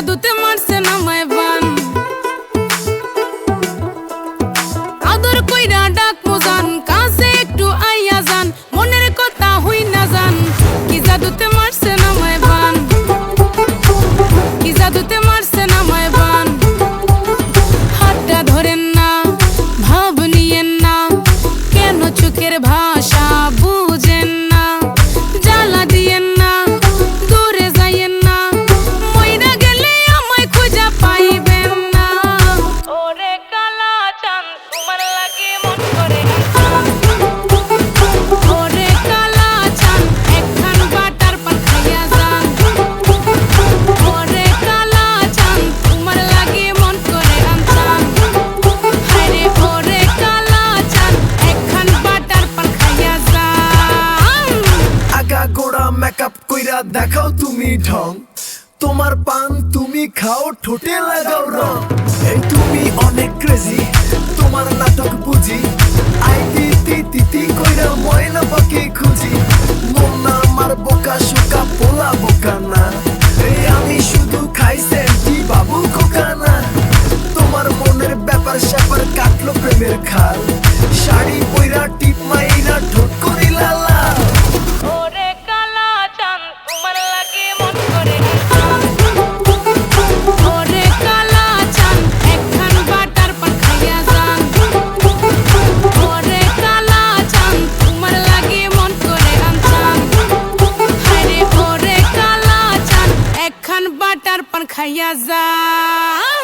জাদুতে মারছে না মায় বান। আদর কইরা ডাক মোজান কাছে একটু আইয়া যান, মনের কথা হই না যান কি জাদুতে মারছে না মায় বান? কি জাদুতে মারছে না মায় বান? হাতটা ধরেন না, ভাব নিয়েন না, কেন চোখের ভাষা দেখাও তুমি ঢং। তোমার পান তুমি খাও, ঠোঁটে লাগাও রং। এই তুমি অনেক ক্রেজি তোমার নাটক বুঝি। আই তিতি তিতি কইরা ময়না পাখি পান খাইয়া যান